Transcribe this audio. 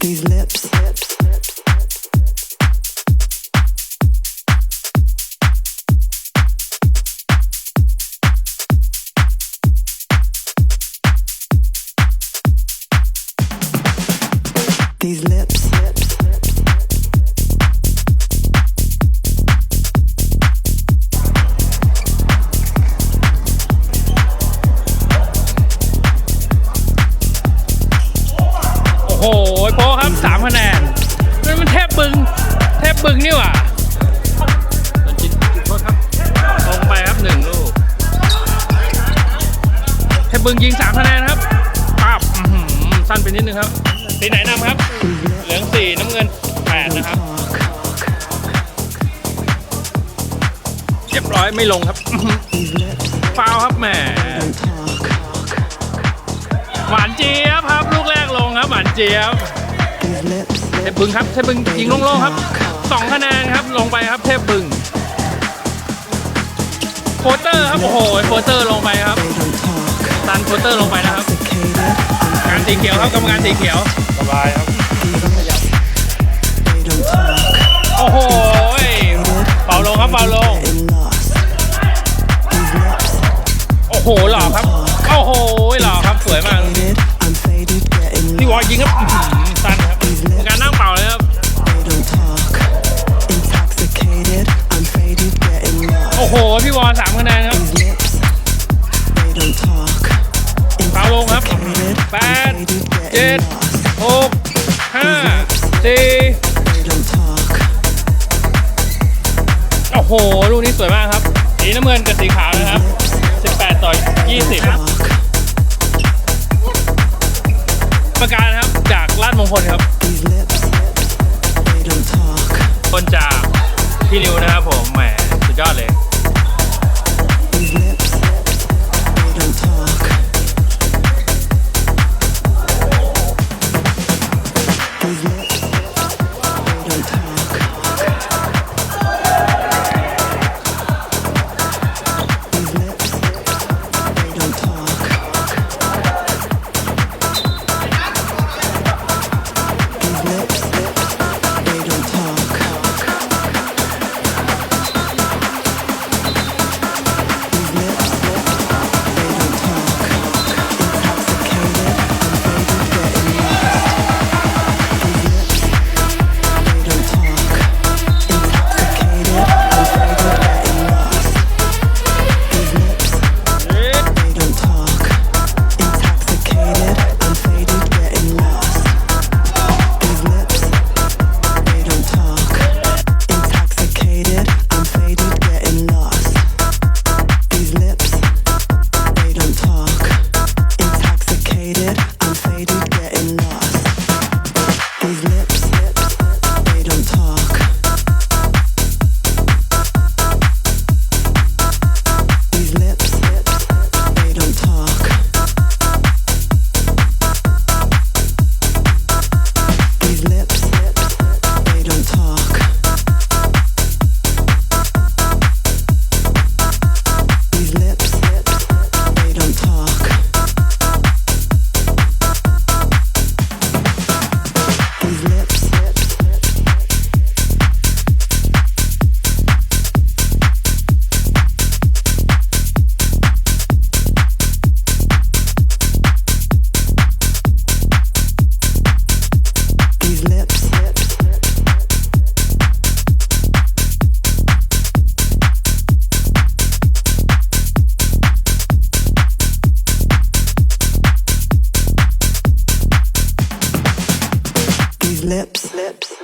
These lips. These lips. โอ้โหโป๊ครับสามคะแนนมันมันแทบบึง แทบบึงนี่หว่าจิตโทษครับลงไปครับหนึ่งลูกแทบบึงยิงสามคะแนนครับปั๊บอื้อหือสั้นไปนิดนึงครับสีไหนนำครับ เหลืองสี่น้ำเงินแปดนะครับเรียบร้อยไม่ลงครับอื้อหือ These lips. ฟาวครับแหม Don't talk. หวานเจี๊ เจี๊ยบ These lips. เทพบึงครับเทพบึงยิงโล่งๆครับสองคะแนนครับลงไปครับเทพบึงโคเตอร์ครับโอ้โหโคเตอร์ลงไปครับ They don't talk. ตันโคเตอร์ลงไปนะครับ Intoxicated. การสีเขียวครับกรรมการสีเขียวสบายครับ They don't talk. โอ้โหเป่าลงครับเป่าลง Getting lost. These lips. โอ้โหหล่อครับโอ้โหหล่อครับสวยมาก วอ lost. ยิงครับอื้อหือสั้นครับกรรมการนั่งเป่าเลยครับ They don't talk. Intoxicated. I'm faded. Getting โอ้ lost. โห พี่วอสามคะแนนครับ These lips. They don't talk. เป่าลงครับ Intoxicated. แป I'm ด faded. เจ็ด Getting lost. หกห้าสี่ They don't talk. โอ้โห ลูกนี้สวยมากครับ สีน้ำเงินกับสีขาวนะครับ18 ต่อ 20 ครับ พี่นิวนะครับผมแหมสุดยอดเลย lips, lips.